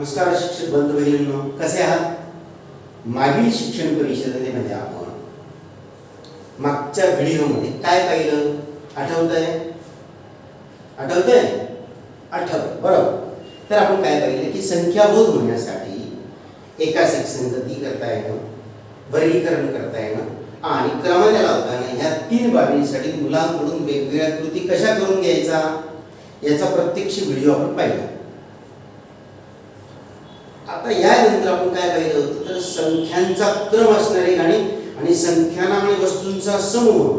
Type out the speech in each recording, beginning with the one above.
नमस्कार शिक्षक बंधू भगिनींनो कसे आहात? मागील शिक्षण परिषदेमध्ये म्हणजे आपण मागच्या व्हिडिओमध्ये काय पाहिलं? आठवत आहे आठवत आहे आठवत बरोबर. तर आपण काय पाहिलं की संख्याबोध होण्यासाठी एका एक संगती करता येणं वर्गीकरण करता येणं आणि क्रमाने लावताना ह्या तीन बाबींसाठी मुलांकडून वेगवेगळ्या कृती कशा करून घ्यायचा? याचा प्रत्यक्ष व्हिडिओ आपण पाहिला. आता यानंतर आपण काय पाहिलं होतं? तर संख्यांचा क्रम असणारी गाणी आणि संख्यांना आणि वस्तूंचा समूह.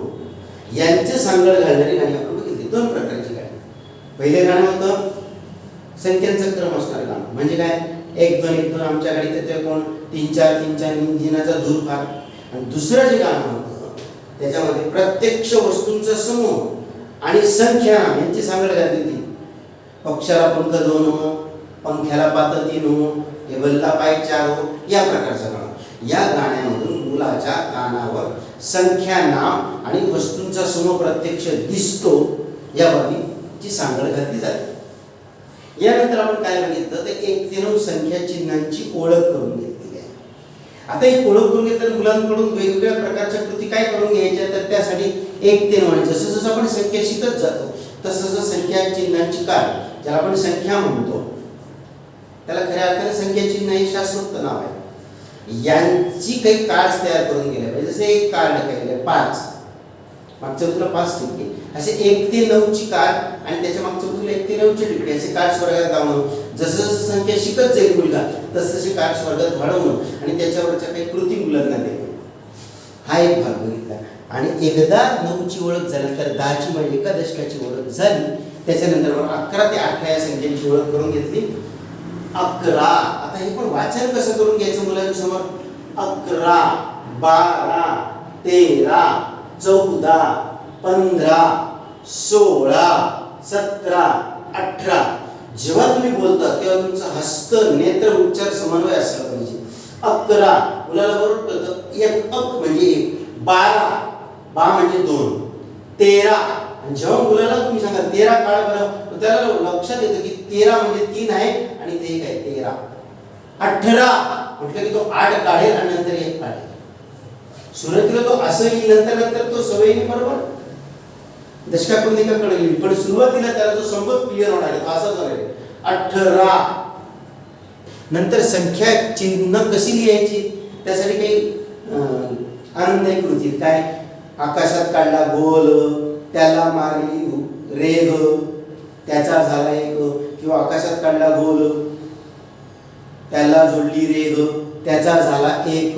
यांचे सांगड घालणारी गाणी आपण बघितली. दोन प्रकारची गाणी. पहिले गाणं होतं संख्यांचा क्रम असणारं गाणं. म्हणजे काय? एक दोन एक दोन आमच्या गाडीत त्याच्या कोण? तीन चार तीन चार इंजिनाचा धूर फार. आणि दुसरं जे गाणं होतं त्याच्यामध्ये प्रत्यक्ष वस्तूंचा समूह आणि संख्या यांची सांगड घातली ती पक्षाला पंख दोन हो पंख्याला पात तीन हो टेबलला पाय चार हो या प्रकारचं गाणं. या गाण्यामधून मुलाच्या कानावर संख्या नाम आणि वस्तूंचा समूह प्रत्यक्ष दिसतो या बाबीची सांगड घातली जाते. यानंतर आपण काय बघितलं? तर एक ते नऊ संख्या चिन्हांची ओळख करून घेतलेली आहे. आता एक ओळख करून घेतल्यानंतर मुलांकडून वेगवेगळ्या प्रकारच्या कृती काय करून घ्यायच्या? तर त्यासाठी एक ते नऊ आणि जसं जसं आपण संख्या शिकत जातो तसं जसं संख्या चिन्हांची काळ ज्याला आपण संख्या म्हणतो त्याला खऱ्या अर्थाने संख्या चिन्ह हे शास्त्रोक्त नाव आहे. यांची काही कार्ड्स तयार करून गेले पाहिजे. जसे एक कार्ड केलेलं पाच. मागच्या बाजूला पाच टिपके असे एक ते नऊची कार्ड आणि त्याच्या मागच्या बाजूला एक ते नऊची टिपके असे कार्ड स्वर्गात लावणं जसं जसं संख्या शिकत जाईल मुलगा तसं तसे कार्ड स्वर्गात वाढवणं आणि त्याच्यावरच्या काही कृती मुलांना देणं. हा एक भाग बघितला. आणि एकदा नऊची ओळख झाल्यानंतर दहाची म्हणजे एका दशकाची ओळख झाली. त्याच्यानंतर मग अकरा ते अठरा या संख्यांची ओळख करून घेतली. अकरा. आता हे पण वाचन कसं करून घ्यायचं मुलांसमोर अकरा बारा तेरा चौदा पंधरा सोळा सतरा अठरा. जेव्हा तुम्ही बोलता तेव्हा तुमचं हस्त नेत्र उच्चार समन्वय असला पाहिजे. अकरा. मुलाला बरोबर कळतं एक अक म्हणजे एक. बारा. बा म्हणजे दोन. तेरा. जेव्हा मुलाला तुम्ही सांगा तेरा काळ बरं त्याला लक्षात येतं की तेरा म्हणजे तीन आहे आणि ते एक आहे तेरा. अठरा. म्हटलं की तो आठ काढेल आणि नंतर एक काढेल. सुरुवातीला तो असं येईल नंतर नंतर तो सवयीने बरोबर? दशकाकडून एका येईल पण सुरुवातीला त्याला जो संबंध क्लिअर होणार आहे तो असाच होणार अठरा. नंतर संख्या चिन्ह कशी लिहायची? त्यासाठी काही अं, आनंददायी कृती काय? आकाशात काढला गोल त्याला मारली रेग त्याचा झाला एक किंवा आकाशात काढला गोल त्याला जोडली रेग त्याचा झाला एक.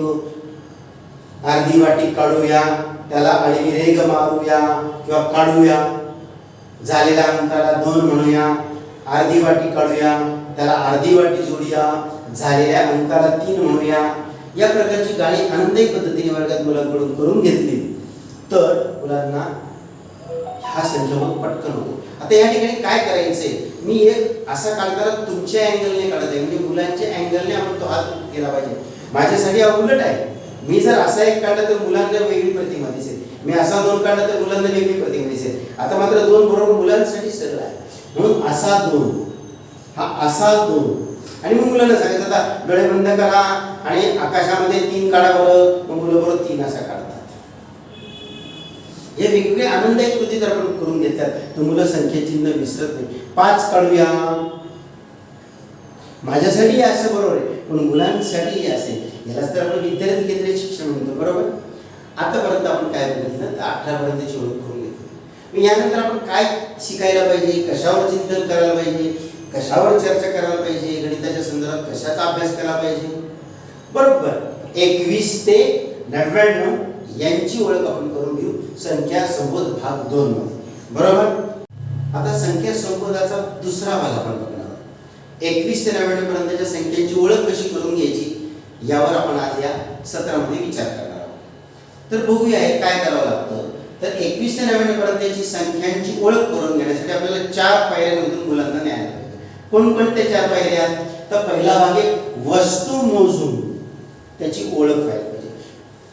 अर्धी वाटी काढूया त्याला आडवी रेग मारूया किंवा काढूया. झालेल्या अंकाला दोन म्हणूया अर्धी वाटी काढूया त्याला अर्धी वाटी जोडूया. झालेल्या अंकाला तीन म्हणूया. या प्रकारची गाणी आनंददायी पद्धतीने वर्गात मुलांकडून करून घेतली. तर मुलांना हा संख्यामक पटकन होतो. आता या ठिकाणी काय करायचंय? मी एक असा काढताना तुमच्या अँगलने काढत आहे. म्हणजे मुलांच्या अँगलने आपण तो हात केला पाहिजे. माझ्यासाठी हा उलट आहे. मी जर असा एक काढला तर मुलांना वेगळी प्रतिमा दिसेल. मी असा दोन काढला तर मुलांना वेगळी प्रतिमा दिसेल. आता मात्र दोन बरोबर मुलांसाठी सरळ आहे. म्हणून असा दोन. हा असा दोन. आणि मग मुलांना सांगायचं आता डोळे बंद करा आणि आकाशामध्ये तीन काढा बरं. मग मुलं बरोबर तीन असा काढा हे वेगवेगळे आनंददायी कृती जर आपण करून घेतल्यात तर मुलं संख्येचिन्ह विसरत नाही. पाच काढूया. माझ्यासाठी असं बरोबर आहे. पण मुलांसाठी असे. यालाच तर आपण विद्यार्थी केंद्रीय शिक्षण म्हणतो. बरोबर? आतापर्यंत आपण काय बघितलं? तर अठरापर्यंतची ओळख करून घेतली. मग यानंतर आपण काय शिकायला पाहिजे? कशावर चिंतन करायला पाहिजे? कशावर चर्चा करायला पाहिजे? गणिताच्या संदर्भात कशाचा अभ्यास केला पाहिजे? बरोबर. एकवीस ते नव्याण्णव यांची ओळख आपण करून संख्या संबोध भाग दोन. मध्ये बरोबर? आता संख्या संबोधाचा दुसरा भाग आपण बघणार एकवीस ते नव्याण्णव पर्यंतच्या संख्येची ओळख कशी करून घ्यायची यावर आपण आज या सत्रामध्ये विचार करणार आहोत. तर बघूया हे काय करावं लागतं. तर एकवीस ते नव्याण्णव पर्यंतची संख्यांची ओळख करून घेण्यासाठी आपल्याला चार पायऱ्यांमधून मुलांना न्यायला पाहिजे कोणकोणत्या चार पायऱ्या तर पहिला भाग आहे वस्तू मोजून. त्याची ओळख व्हायला पाहिजे.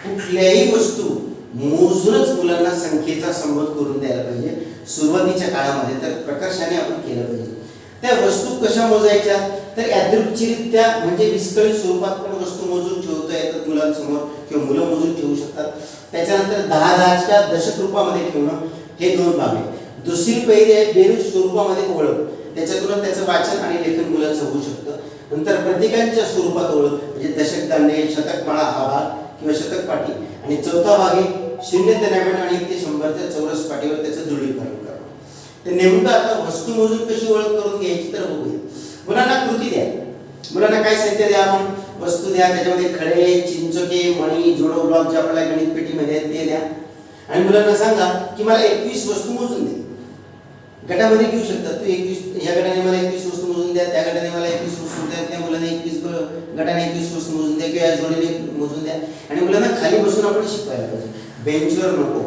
कुठल्याही वस्तू मोजूनच मुलांना संख्येचा संबोध करून द्यायला पाहिजे. सुरुवातीच्या काळामध्ये तर प्रकर्षाने आपण केलं पाहिजे. त्या वस्तू कशा मोजायच्या? तर यादृच्छिकरित्या म्हणजे विस्कळीत स्वरूपात पण वस्तू मोजून ठेवता येतात मुलांसमोर किंवा मुलं मोजून ठेवू शकतात. त्याच्यानंतर दहा दहाच्या दशक रूपामध्ये ठेवणं हे दोन भाग आहे दुसरी पहिली आहे बेरीज स्वरूपामध्ये ओळख. त्याच्यातून त्याचं वाचन आणि लेखन मुलांचं होऊ शकतं. नंतर प्रतीकांच्या स्वरूपात ओळख म्हणजे दशक दांडे शतकमाळा हा भाग किंवा शतक पाठी आणि चौथा भाग आहे शून्य ते नव्याण्णव आणि एक ते शंभरच्या चौरस पाठीवर त्याचं दृढीकरण करणं. ते नेमकं आता वस्तू मोजून कशी ओळख करून घ्यायची तर बघूया. मुलांना कृती द्या. मुलांना काय साहित्य द्या आपण? वस्तू द्या. त्याच्यामध्ये खडे चिंचोके मणी जोडो ब्लॉक जे आपल्या गणित पेटीमध्ये आहेत ते द्या. आणि मुलांना सांगा की मला एकवीस वस्तू मोजून दे. गटामध्ये घेऊ शकतात तू एकवीस या गटाने मला एकवीस वस्तू मोजून द्या त्या गटाने मला एकवीस वस्तू द्या त्या मुलांना एकवीस गटाने एकवीस वस्तू मोजून द्या किंवा जोडीने मोजून द्या. आणि मुलांना खाली बसून आपण शिकवायला पाहिजे. बेंचवर नको.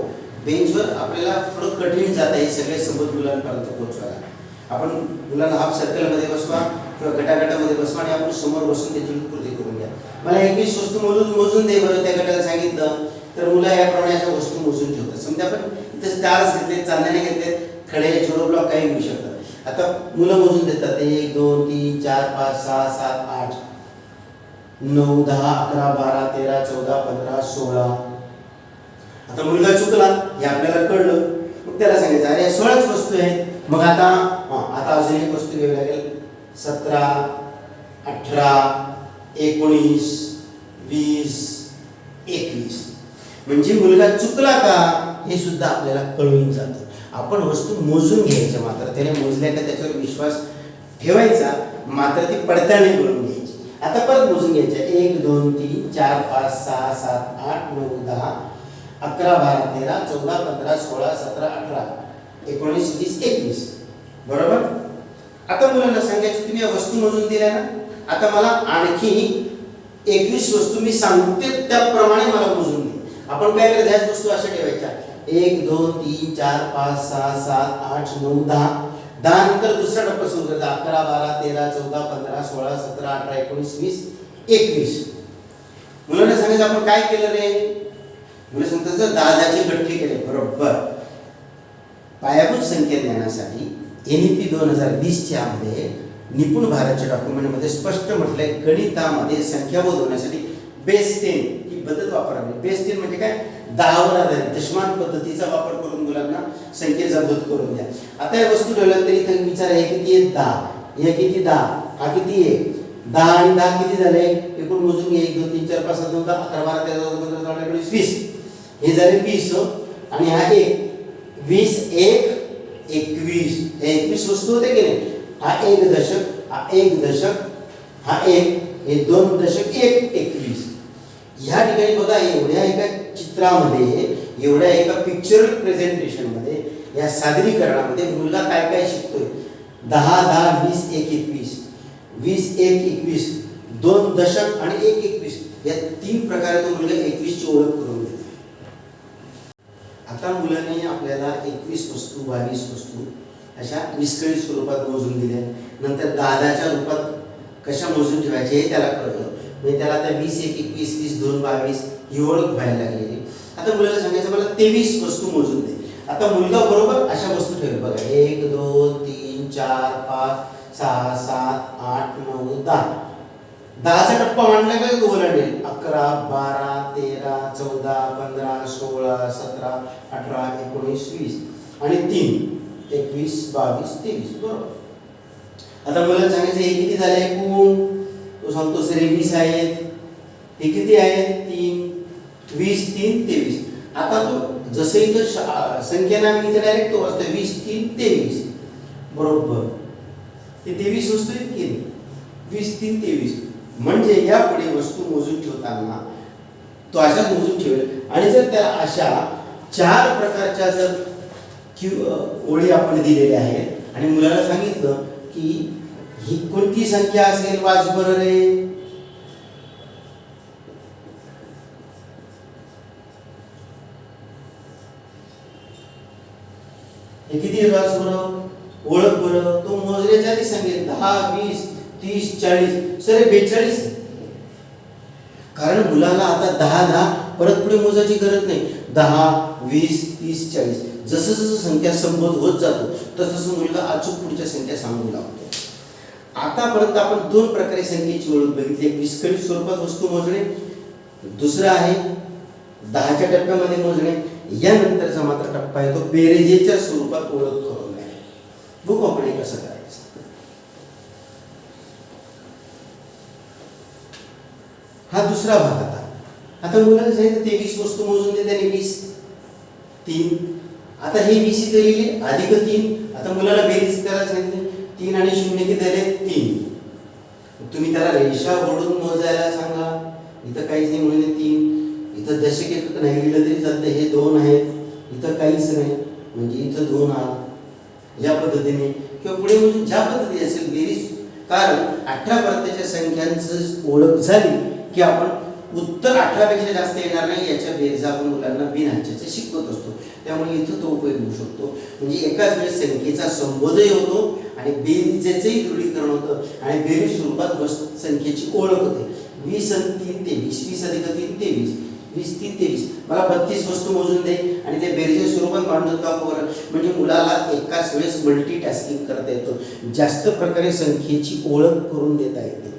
बेंचवर आपल्याला थोडं कठीण जात आहे सगळे सोबत मुलांपर्यंत पोहोचवायला. आपण मुलांना हाफ सर्कलमध्ये बसवा किंवा गटागटामध्ये बसवा आणि आपण समोर बसून त्याची कृती करून द्या मला एकवीस वस्तू मोजून मोजून दे बरं त्या गटाला सांगितलं तर मुलं याप्रमाणे अशा वस्तू मोजून ठेवतात. समजा आपण इथे स्टार्स घेतले चांदणे घेतले खडे छोडो ब्लॉक काही घेऊ शकतात. आता मुलं मोजून देतात. एक दोन तीन चार पाच सहा सात आठ. नऊ दहा अकरा बारा तेरा चौदा पंधरा सोळा. आता मुलगा चुकला हे आपल्याला कळलं. मग त्याला सांगायचं अरे सोळाच वस्तू आहेत. मग आता हा, आता अजून एक वस्तू घ्यावी लागेल. सतरा अठरा एकोणीस वीस एकवीस. म्हणजे मुलगा चुकला का हे सुद्धा आपल्याला कळून जातं. आपण वस्तू मोजून घ्यायच्या मात्र. त्याने मोजल्या का त्याच्यावर विश्वास ठेवायचा मात्र ती पडताळणी करून घ्यायची. आता परत मोजून घ्यायचे. एक दोन तीन चार पाच सहा सात आठ नऊ दहा अकरा बारा तेरा चौदा पंधरा सोळा सतरा अठरा एकोणीस वीस एकवीस. बरोबर? आता मुलांना सांगायचं तुम्ही या वस्तू मोजून दिल्या ना? आता मला आणखी एकवीस वस्तू मी सांगते त्याप्रमाणे मला मोजून दे. आपण काय करायचं ह्याच वस्तू अशा ठेवायच्या. एक दोन तीन चार पाच सहा सात आठ नऊ दहा. दहा नंतर दुसरा टप्पा सुरू करायचा अकरा बारा तेरा चौदा पंधरा सोळा सतरा अठरा एकोणीस वीस एकवीस. मुलांना सांगायचं आपण काय केलं रे? मुलं सांगतात "सर, दादाचे गठ्ठे केले. बरोबर. पायाभूत संख्या ज्ञानासाठी एन पी दोन हजार वीसच्या मध्ये निपुण भारतच्या डॉक्युमेंटमध्ये स्पष्ट म्हटलंय गणितामध्ये संख्याबोध होण्यासाठी बेस्ट टेन पद्धत वापरावी. बेस टेन म्हणजे काय? दहावर आधारित दशमान पद्धतीचा वापर करून मुलांना संख्येचा बोध करून द्या. आता या वस्तू ठेवल्या तरी इथं विचार आहे किती आहे दहा. हे किती? दहा. हा किती? आहे दहा आणि दहा किती झाले? एकूण मोजून घे एक दोन तीन चार पाच सात नऊ दहा अकरा बारा तेरा चौदा पंधरा सोळा एकोणीस वीस हे झाले वीस हो. आणि हा एक. वीस एक एकवीस. हे एकवीस वस्तू होते की नाही? हा एक दशक हा एक दशक हा एक हे दोन दशक एक एक. ह्या ठिकाणी बघा एवढ्या एका चित्रामध्ये एवढ्या एका पिक्चर प्रेझेंटेशनमध्ये या सादरीकरणामध्ये मुलगा काय काय शिकतोय? दहा दहा वीस एक एकवीस. वीस एक एकवीस. दोन दशक आणि एक एकवीस. या तीन प्रकारे तो मुलगा एकवीसची ओळख करून देतो. आता मुलाने आपल्याला एकवीस वस्तू बावीस वस्तू अशा विस्कळीत स्वरूपात मोजून दिल्या. नंतर दादाच्या रूपात कशा मोजून ठेवायचे हे त्याला कळलं. म्हणजे त्याला आता वीस एक एकवीस वीस दोन बावीस ही ओळख व्हायला लागलेली. आता मुलाला सांगायचं मला तेवीस वस्तू मोजून दे. आता मुलगा बरोबर अशा वस्तू ठेवेल. बघा एक दोन तीन चार पाच सहा सात आठ नऊ दहा. दहाचा टप्पा मांडला का तो ओलांडेल? अकरा बारा तेरा चौदा पंधरा सोळा सतरा अठरा एकोणीस वीस. आणि तीन. एकवीस बावीस तेवीस. बरोबर. आता मुलाला सांगायचं हे किती झाले? एकूण तो सांगतो सर वीस आहेत. हे किती आहेत तीन. वीस तीन तेवीस. आता तो जसं इथं श- संख्या नामी इथं डायरेक्ट तो असतो वीस तीन तेवीस. बरोबर. ते तेवीस वस्तू आहेत की वीस तीन तेवीस. म्हणजे यापुढे वस्तू मोजून ठेवताना तो अशा मोजून ठेवेल. आणि जर त्या अशा चार प्रकारच्या जर क्यू ओळी आपण दिलेल्या आहेत आणि मुलाला सांगितलं की ही कोणती संख्या असेल वाच बरं रे? हे किती वाच बरं ओळख बरं तो मोजण्याच्या आधी सांगेल दहा वीस तीस चाळीस. सर बेचाळीस कारण मुलाला आता दहा दहा परत पुढे मोजायची गरज नाही. दहा वीस तीस चाळीस. जसं जसं संख्या संबोध होत जातो तसं तसं मुलगा अचूक पुढच्या संख्या सांगू लागतो. आतापर्यंत आपण दोन प्रकारे संख्येची ओळख बघितली. एक विस्कळीत स्वरूपात वस्तू मोजणे दुसरं आहे दहाच्या टप्प्यामध्ये मोजणे. यानंतरचा मात्र टप्पा आहे तो बेरेजेच्या स्वरूपात ओळख करून द्यायला बघू आपण हे कसं करायचं. हा दुसरा भाग आता. आता मुलांना सांगितलं तेवीस वस्तू मोजून दे त्याने वीस. तीन. आता हे वीस इथे लिहिले अधिक तीन. आता मुलाला बेरीज करायला सांगितले. तीन आणि शून्य किती झाले तीन. तुम्ही त्याला रेषा ओढून मोजायला सांगा. इथं काहीच नाही म्हणून तीन. इथं दशक एक नाही लिहिलं तरी चालतं हे दोन आहेत. इथं काहीच नाही. म्हणजे इथं दोन आला. या पद्धतीने. किंवा पुढे म्हणजे ज्या पद्धती असेल बेरीज. कारण अठरा पर्यंतच्या संख्यांचं ओळख झाली की आपण उत्तर अठरापेक्षा जास्त येणार नाही याच्या बेरजा आपण मुलांना बिनहंच्याचे शिकवत असतो. त्यामुळे इथं तो उपयोग होऊ शकतो. म्हणजे एकाच वेळेस संख्येचा संबोधही होतो आणि बेरीजेचंही दृढीकरण होतं आणि बेरीज स्वरूपात वस्तू संख्येची ओळख होते. वीस आणि तीन तेवीस वीस अधिक तीन तेवीस वीस तीन तेवीस. मला बत्तीस वस्तू मोजून दे आणि ते बेरजे स्वरूपात मांडून बरं. म्हणजे मुलाला एकाच वेळेस मल्टी टास्किंग करता येतं. जास्त प्रकारे संख्येची ओळख करून देता येते.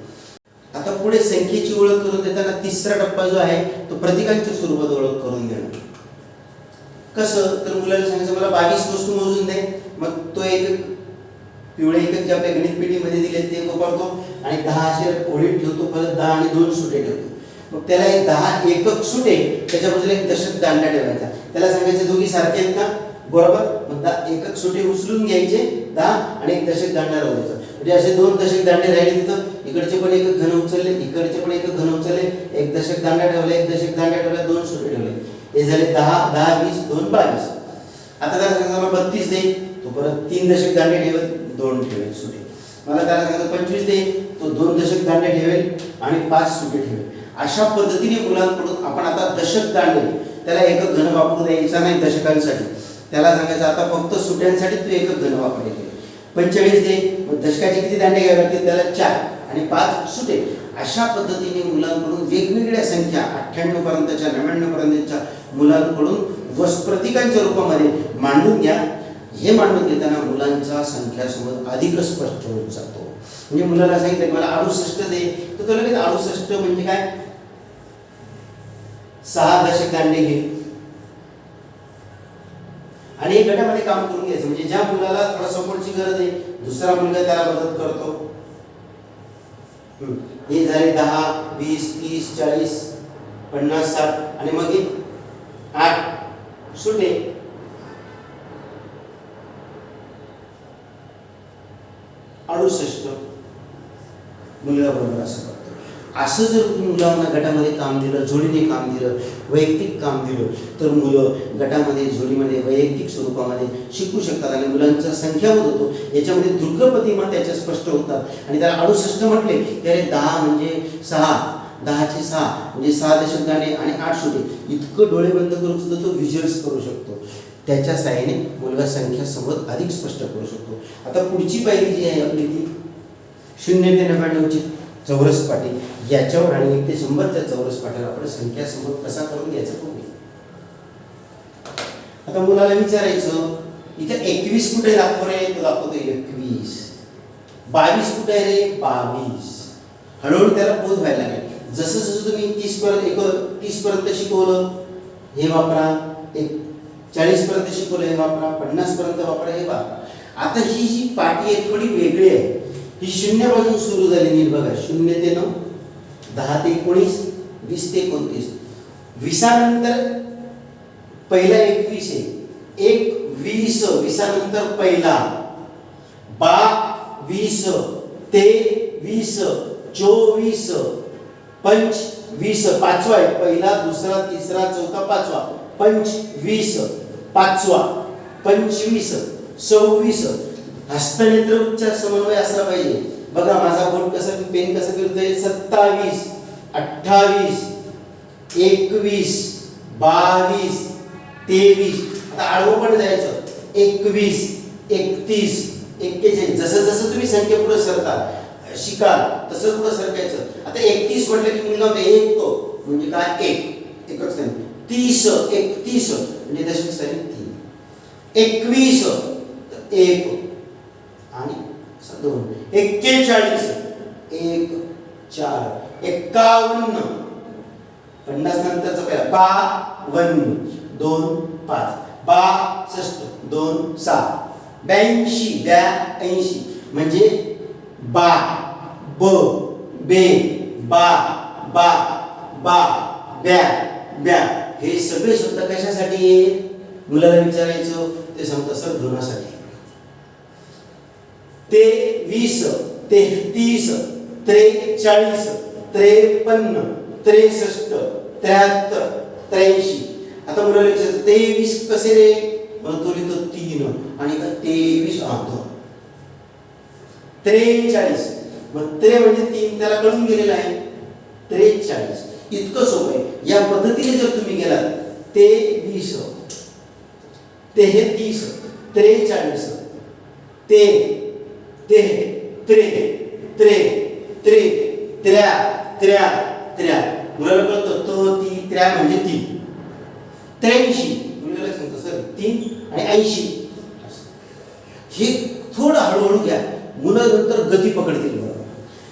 आता पुढे संख्येची ओळख करून देताना तिसरा टप्पा जो आहे तो प्रतिकांच्या स्वरूपात ओळख करून देणं. कसं? तर मुलाला सांगायचं मला बावीस वस्तू मोजून दे. मग तो एक पिवळे एकक जे आपल्या गणित पेटीमध्ये दिले ते गोपाळतो आणि दहा असे ओळीत ठेवतो परत दहा आणि दोन सुटे ठेवतो. मग त्याला एक दहा एकक सुटे त्याच्या बाजूला एक दशक दांडा ठेवायचा. त्याला सांगायचं दोघी सारखे आहेत का? बरोबर. मग दहा एकक सुटे उचलून घ्यायचे दहा आणि एक दशक दांडा राहायचा म्हणजे असे दोन दशक दांडे राहिले तिथं. इकडचे पण एक घन उचलले इकडचे पण एक घन उचलले एक दशक दांडा ठेवला एक दशक दांडा ठेवला दोन सुटे ठेवले. हे झाले दहा दहा वीस दोन बावीस आता त्याला सांगितलं मला बत्तीस दे तो परत तीन दशक दांडे ठेवेल दोन ठेवेल सुटे. मला त्याला सांगितलं पंचवीस दे तो दोन दशक दांडे ठेवेल आणि पाच सुटे ठेवेल. अशा पद्धतीने मुलांकडून आपण आता दशक दांडे त्याला एक घन वापरू द्यायचा नाही दशकांसाठी. त्याला सांगायचं आता फक्त सुट्यांसाठी तू एक घन वापरायचे. पंचेचाळीस दे दशकाचे किती दांडे घ्यावे लागतील? त्याला चार आणि पाच सुटे. अशा पद्धतीने मुलांकडून वेगवेगळ्या संख्या अठ्ठ्याण्णव पर्यंतच्या नव्याण्णव पर्यंतच्या मुलांकडून वस प्रतीकांच्या रूपामध्ये मांडून घ्या. हे मांडून घेताना मुलांचा संख्यासोबत अधिक स्पष्ट होत जातो. म्हणजे मुलाला सांगितलं मला अडुसष्ट दे. तर तो लगेच अडुसष्ट म्हणजे काय? सहा दशक घे. आणि एक गटामध्ये काम करून घ्यायचं. म्हणजे ज्या मुलाला थोडा सपोर्टची गरज आहे दुसरा मुलगा त्याला मदत करतो. हे. झाले दहा वीस तीस चाळीस पन्नास साठ. आणि मग हे सुटे अडुसष्ट. मुलगा बरोबर असं करतो असं जर मुलांना गटामध्ये काम दिलं जोडीने काम दिलं वैयक्तिक काम दिलं तर मुलं गटामध्ये जोडीमध्ये वैयक्तिक स्वरूपामध्ये शिकू शकतात आणि मुलांचा संख्यावध होतो याच्यामध्ये दुर्गपतिमा त्याच्या स्पष्ट होतात. आणि त्याला अडुसष्ट म्हटले की अरे दहा म्हणजे सहा. दहाचे सहा म्हणजे सहा दशकाने आणि आठ सुटे इतकं डोळे बंद करून सुद्धा तो व्हिज्युअल्स करू शकतो. त्याच्या साहाय्याने मुलगा संख्या समोर अधिक स्पष्ट करू शकतो. आता पुढची पायरी जी आहे आपली ती शून्य ते नव्याण्णवची चौरस पाटी याच्यावर आणि एक ते शंभरच्या चौरस पाट्यावर आपण संख्या समोर कसा करून घ्यायचा बघूया आता मुलाला विचारायचं इथे एकवीस कुठे दाखव रे? तो दाखवतो एकवीस. बावीस कुठे आहे रे? बावीस. हळूहळू त्याला बोध व्हायला लागेल. जसं जसं तुम्ही तीस पर्यंत एक तीस पर्यंत शिकवलं हे वापरा. एक चाळीस पर्यंत शिकवलं हे वापरा. पन्नास पर्यंत वापरा हे वापरा. आता ही जी पाठी आहे थोडी वेगळी आहे. ही शून्यापासून सुरू झालेली आहे बघा. शून्य ते नऊ दहा ते एकोणीस वीस ते एकोणतीस. विसानंतर पहिला एकवीस आहे. एक वीस विसानंतर पहिला. बा वीस ते वीस चोवीस पंच वीस पाचवा आहे. पहिला दुसरा तिसरा चौथा पाचवा. पंच वीस पाचवा. पंचवीस सव्वीस. हस्तनेत्र उपचार समन्वय असला पाहिजे. बघा माझा बोट कसं पेन कसं फिरतोय? सत्तावीस अठ्ठावीस एकवीस बावीस तेवीस. आता आडवं पण जायचं. एकवीस एकतीस एक्केचाळीस. जसं जसं तुम्ही संख्या पुढे सरता शिकार तसं कुठं सरकायचं? आता एकतीस म्हटलं की मुलगा म्हणतो, एक तो. म्हणजे काय? एक. एकच स्थानी तीस एकतीस. म्हणजे दशक स्थानी तीन. एकवीस. तर एक. आणि दोन. एक्केचाळीस. एक चार. एक्कावन्न पन्नास नंतरचा पहिला. बावन्न. दोन पाच. बासष्ट. दोन सहा ब्याऐंशी. ब्याऐंशी. म्हणजे बा ब बे बा बा बा ब्या ब्या. हे सगळे शब्द कशासाठी आहेत मुलाला विचारायचं ते सांगतं सर धुनासाठी ते वीस तेहतीस त्रेचाळीस त्रेपन्न त्रेसष्ट त्र्याहत्तर त्र्याऐंशी. आता मुलाला विचारायचं तेवीस कसे रे? मग तो लिहितो तीन आणि का तेवीस हा त्रेचाळीस. त्रे म्हणजे तीन त्याला कळून गेलेलं आहे. त्रेचाळीस. इतकं सोपं आहे. या पद्धतीने जर तुम्ही गेलात ते वीस. ते हे तीस. त्रेचाळीस. ते ते त्रे त्रे त्रे त्र्या त्र्या त्र्या. मुलाला कळतं तो ती त्र्या म्हणजे तीन. त्र्याऐंशी. मुलाला सांगतो सर तीन आणि ऐंशी. हे थोडं हळूहळू घ्या. मुलं नंतर गती पकडतील.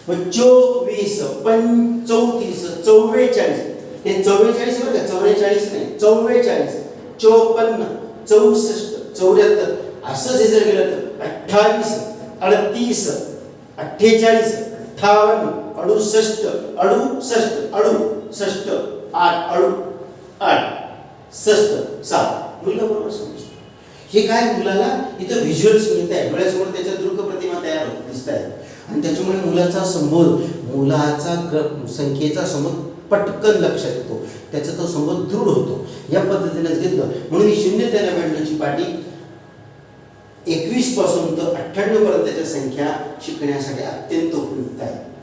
मग चोवीस पंचौतीस चव्वेचाळीस. हे चव्वेचाळीस बरं का? चौवेचाळीस नाही चव्वेचाळीस चोपन्न चौसष्ट चौऱ्याहत्तर. असं जे जर गेलं तर अठ्ठावीस अडतीस अठ्ठेचाळीस अठ्ठावन्न अडुसष्ट अडुसष्ट अडुसष्ट आठ अडु आठ सष्ट सात. मुलगा बरोबर समजतो. हे काय मुलाला इथं व्हिज्युअल्स मिळत आहे डोळ्यासमोर त्याच्या दृक प्रतिमा तयार होत दिसत आहेत आणि त्याच्यामुळे मुलाचा संबोध मुलाचा क्र संख्येचा संबोध पटकन लक्षात येतो. त्याचा तो संबोध दृढ होतो. या पद्धतीनेच घेतलं म्हणून ही शून्य ते नव्याण्णवची पाठी एकवीसपासून तर अठ्ठ्याण्णव पर्यंतच्या संख्या शिकण्यासाठी अत्यंत उपयुक्त आहे.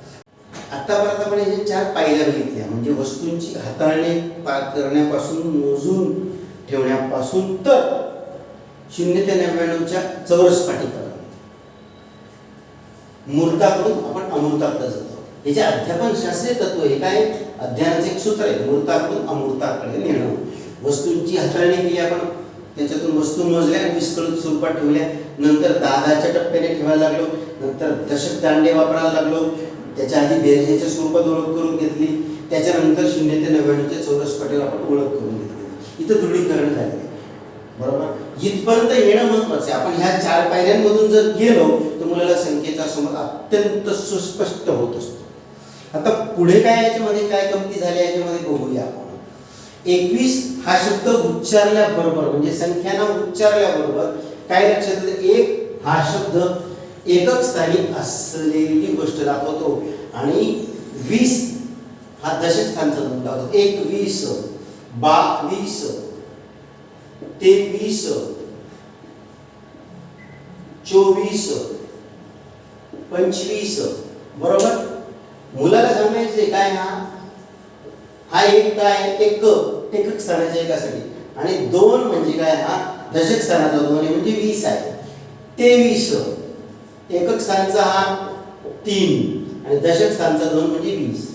आतापर्यंत आपण हे चार पायऱ्या बघितल्या. म्हणजे वस्तूंची हाताळणे पा- करण्यापासून मोजून ठेवण्यापासून तर शून्य ते नव्याण्णवच्या चौरस पाठीपर्यंत मूर्ताकडून आपण अमृताकडे जातो. याचे अध्यापन शास्त्रीय तत्व हे काय? अध्ययनाचे एक सूत्र आहे. मूर्ताकडून अमृताकडे नेणं. वस्तूंची हाताळणी केली आपण. त्याच्यातून वस्तू मोजल्या आणि विस्कळीत स्वरूपात ठेवल्या. नंतर दादाच्या टप्प्याने ठेवायला लागलो. नंतर दशक दांडे वापरायला लागलो. त्याच्या आधी बेरजेच्या स्वरूपात ओळख करून घेतली. त्याच्यानंतर शून्य ते नव्याण्णवच्या चौरस पटेल आपण ओळख करून घेतली. इथं दृढीकरण झाले बरोबर? इथपर्यंत येणं महत्वाचं आहे. आपण ह्या चार पायऱ्यांमधून जर गेलो तर मुलाला सांग समोर अत्यंत सुस्पष्ट होत असतो. आता पुढे काय याच्यामध्ये काय कमती झाली याच्यामध्ये बघूया आपण. एकवीस हा शब्द उच्चारल्याबरोबर म्हणजे संख्याना उच्चारल्याबरोबर काय लक्षात येतं? एक हा शब्द एकक स्थानी असलेली गोष्ट दाखवतो आणि वीस हा दशक स्थानचा नोंद दाखवतो. एकवीस बावीस तेवीस चोवीस पंचवीस. बरोबर? मुलाला सांगायचे काय हा हा एक काय एक एकक स्थानाच्या एकासाठी. आणि दोन म्हणजे काय हा? दशक स्थानाचा दोन आहे म्हणजे वीस आहे. तेवीस. एकक स्थानचा हा तीन. आणि दशक स्थानचा दोन म्हणजे वीस.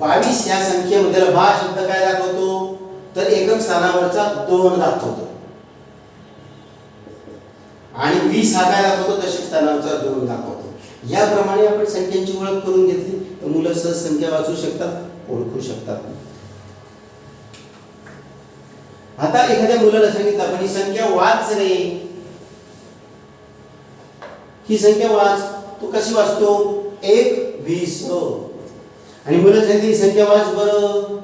बावीस या संख्येमध्ये भा शब्द काय दाखवतो? तर एकक स्थानावरचा दोन दाखवतो. आणि वीस हा काय दाखवतो? दशक स्थानावरचा दोन दाखवतो. याप्रमाणे आपण संख्यांची ओळख करून घेतली. तर मुलं सहज संख्या वाचू शकतात ओळखू शकतात. आता एखाद्या मुलाला सांगितलं आपण ही संख्या वाच रे. ही संख्या वाच. तू कशी वाचतो? एक वीस. हो. आणि मुलं सांगते ही संख्या वाच बरं.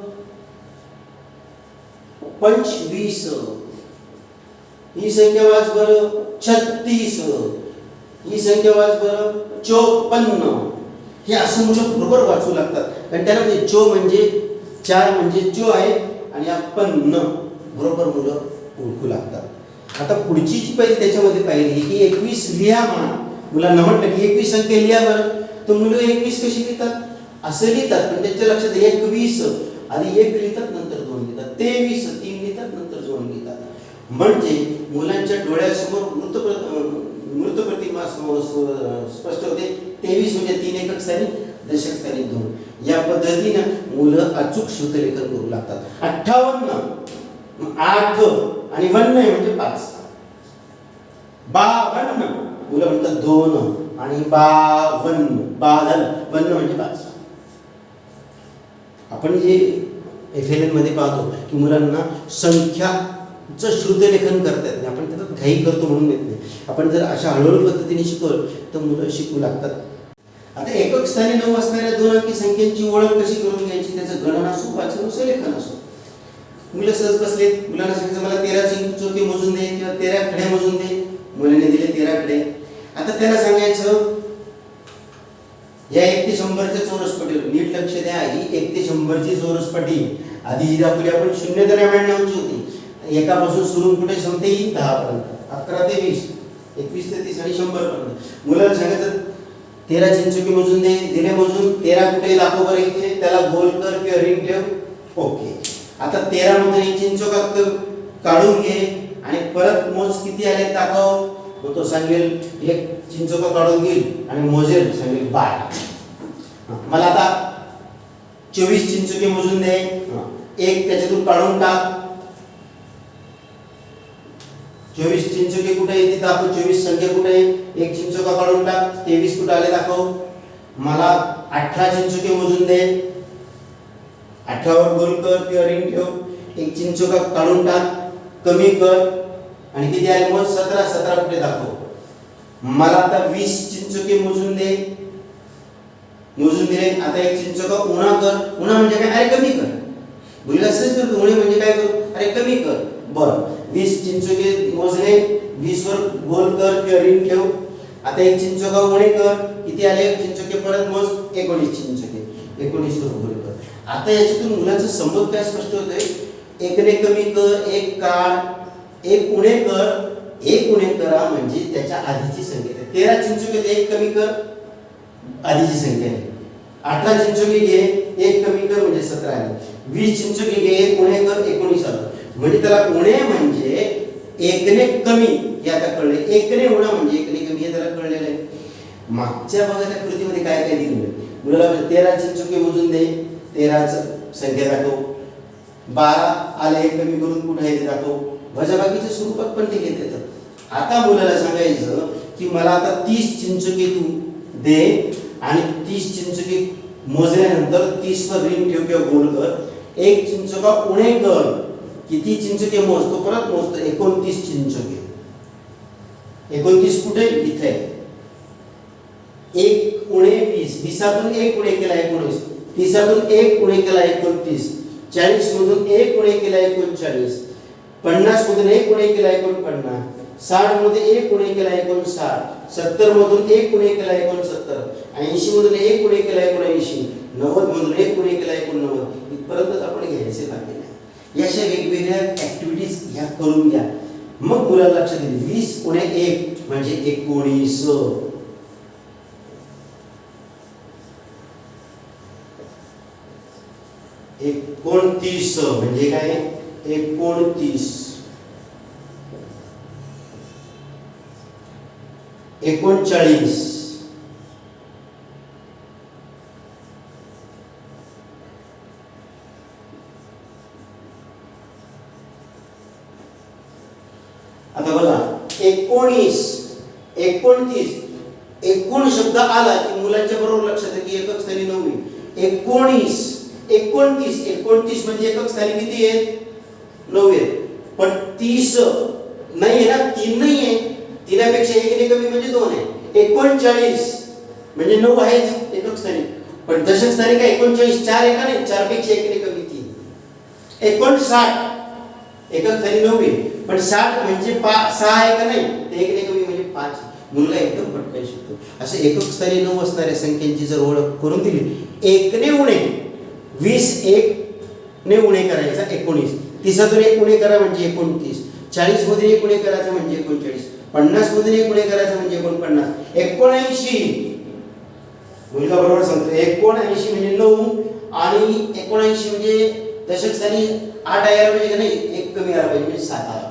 पंचवीस. ही संख्या वाच बरं. छत्तीस. ही संख्या वाच बरं. चोपन्न. हे असं मुलं बरोबर वाचू लागतात. कारण त्याला म्हणजे चो म्हणजे चार म्हणजे चो आहे आणि या पन्न बरोबर मुलं ओळखू लागतात. आता पुढची जी पहिली त्याच्यामध्ये पाहिली की एकवीस लिहा म्हणा. मुलांना म्हटलं की एकवीस संख्या लिहा बरं. तर मुलं एकवीस कशी लिहितात? असं लिहितात पण त्यांच्या लक्षात एकवीस आधी एक लिहितात नंतर दोन लिहितात. तेवीस तीन लिहितात नंतर दोन लिहितात. म्हणजे मुलांच्या डोळ्यासमोर मृत मृत प्रतिमा स्पष्ट होते. तेवीस म्हणजे तीन एकक स्थानी दशक स्थानी दोन. या पद्धतीनं मुलं अचूक शुद्धलेखन करू लागतात. अठ्ठावन्न आठ आणि वन्न म्हणजे पाच. बावन्न मुलं म्हणतात दोन आणि बावन्न. बा वन्न म्हणजे पाच. आपण जे एफ एलमध्ये पाहतो की मुलांना संख्या संख्याचं श्रुतलेखन करता येत नाही म्हणजे आपण त्याच्यात घाई करतो म्हणून येत नाही. आपण जर अशा हळूहळू पद्धतीने शिकवलं तर मुलं शिकू लागतात. आता एकक स्थानी नऊ असणाऱ्या दोन अंकी संख्येची ओळख कशी करून घ्यायची? त्याचं गणन असो वाचन असो लेखन असो. मुलं सहज बसले मुलांना सांगितलं मला तेरा चौके मोजून दे किंवा तेरा खडे मोजून दे. मुलाने दिले तेरा खडे. आता त्याला सांगायचं या एक ते शंभरच्या चौरसपटी नीट लक्ष द्या. ही एक ते शंभरची चौरसपटी आधी जी दाखवली आपण शून्य दरम्यान होती. एकापासून सुरू कुठे संपते ही? दहा पर्यंत अकरा ते वीस. एकवीस ते तीस आणि शंभर पर्यंत मुलाला सांगायचं तेरा चिंचुकी मोजून दे दिले मोजून तेरा कुठे लाखो बरं त्याला गोल कर किंवा रिंग ठेव ओके. आता तेरा मधून एक चिंचोका काढून घे आणि परत मोज किती आले दाखव. मग तो सांगेल एक चिंचोका काढून घेईल आणि मोजेल सांगेल बाय. मला आता चोवीस चिंचोके मोजून दे. एक त्याच्यातून काढून टाक. चोवीस चिंचोके कुठे आहे? दाखव. चोवीस संख्या कुठे आहे? एक चिंचोका काढून टाक. तेवीस कुठे आले दाखव. मला अठरा चिंचोके मोजून दे. अठरावर गोल कर किंवा रिंग ठेव. एक चिंचोका काढून टाक. कमी कर. आणि किती आले? मग सतरा. सतरा कुठे दाखव. मला आता वीस चिंचोके मोजून दे. मोजून दिले. आता एक चिंचोका उन्हा कर. उन्हा म्हणजे काय? अरे कमी कर. मुलीला असंच करतो. उणे म्हणजे काय करू? अरे कमी कर. बर. वीस चिंचोके मोजले वीस वर गोल कर किंवा रिंग ठेव. आता एक चिंचोका उणे कर किती आले? चिंचोके परत मोज एकोणीस चिंचोके. एकोणीस वर गोल कर. आता याच्यातून मुलाचं संबोध काय स्पष्ट होतंय? एकने कमी कर एक काढ एक उणे कर एक उणे करा म्हणजे त्याच्या आधीची संख्या. आहे. तेरा चिंचोके एक कमी कर आधीची संख्या आहे अठरा चिंचोके घे एक कमी कर म्हणजे सतरा आहे वीस चिंचोके घे एक उणे कर एकोणीस आलं. म्हणजे त्याला उणे म्हणजे एकने कमी हे आता कळले एकने उणा म्हणजे एकने कमी हे त्याला कळलेलं आहे. मागच्या भागाच्या कृतीमध्ये काय काय दिलं आहे मुलाला तेराची तेरा मोजून दे. तेराचं संख्या दाखव. बारा आले एक कमी करून कुठे आहे ते दाखव. वजाबाकीच्या स्वरूपात पण ते घेत येतात आता मुलाला सांगायचं की मला आता तीस चिंचुके तू दे आणि तीस चिंचुके मोजल्यानंतर तीस वर रिंग ठेव किंवा गोल कर. एक चिंचोका उणे कर. किती चिंचके मोजतो? परत मोजतो. एकोणतीस चिंचके. एकोणतीस कुठे? इथे. एक उणे वीस. वीसातून एक उणे केला एकोणीस. तीसातून एक उणे केला एकोणतीस. चाळीस मधून एक उणे केला एकोणचाळीस. पन्नास मधून एक उणे केला एकोणपन्नास. साठमध्ये एक उणे केला एकोणसाठ. सत्तर मधून एक उणे केला एकोणसत्तर. ऐंशी मधून एक उणे केला एकोणऐंशी. नव्वद मधून एक उणे केला एकोणनव्वद. इथपर्यंत आपण घ्यायचे लागेल या अशा वेगवेगळ्या ऍक्टिव्हिटीज ह्या करून घ्या. मग मुलाला लक्षात येईल. वीस उणे एक म्हणजे एकोणीस. एकोणतीस म्हणजे काय? एकोणतीस. एकोणचाळीस आता बघा एकोणीस एकोणतीस एकूण शब्द आला की मुलांच्या बरोबर लक्षात येते की एकक स्थानी नववी. एकोणीस एकोणतीस एकोणतीस म्हणजे एकक स्थानी किती आहेत? नऊ आहेत. पण तीस नाही आहे ना तीन नाही आहे. तिनापेक्षा एक कमी म्हणजे दोन आहे. एकोणचाळीस म्हणजे नऊ आहेच एकक स्थानी. पण दशक स्थानी का एकोणचाळीस चार आहे का नाही? चारपेक्षा एक कमी तीन. एकोणसाठ एकक झाली नववी. पण साठ म्हणजे पा सहा आहे का नाही? ते एक कमी म्हणजे पाच. मुलगा एकदम पटकन शिकतो. असे एकक स्तरी नऊ असणाऱ्या संख्येची जर ओळख करून दिली एकने उणे वीस एक ने उणे करायचा एकोणीस. तिसातून एक उणे करा म्हणजे एकोणतीस. चाळीस मधून एक उणे करायचं म्हणजे एकोणचाळीस. पन्नास मधून एक उणे करायचं म्हणजे एकोणपन्नास. एकोणऐंशी. मुलगा बरोबर सांगतो एकोणऐंशी म्हणजे नऊ आणि एकोणऐंशी म्हणजे दशक स्थानी आठ यायला पाहिजे का नाही? एक कमी आला पाहिजे म्हणजे सात आला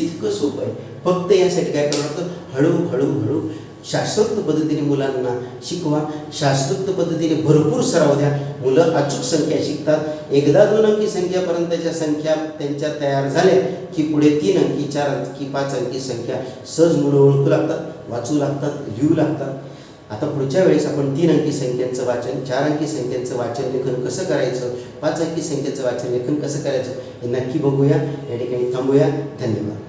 इतकं सोपं आहे. फक्त यासाठी काय करावं लागतं हळू हळू हळू शास्त्रोक्त पद्धतीने मुलांना शिकवा. शास्त्रोक्त पद्धतीने भरपूर सराव द्या. मुलं अचूक संख्या शिकतात. एकदा दोन अंकी संख्यापर्यंतच्या संख्या त्यांच्या तयार झाल्या की पुढे तीन अंकी चार अंकी पाच अंकी संख्या सहज मुलं ओळखू लागतात वाचू लागतात लिहू लागतात. आता पुढच्या वेळेस आपण तीन अंकी संख्यांचं वाचन चार अंकी संख्यांचं वाचन लेखन कसं करायचं? पाच अंकी संख्येचं वाचन लेखन कसं करायचं? हे नक्की बघूया. या ठिकाणी थांबूया. धन्यवाद.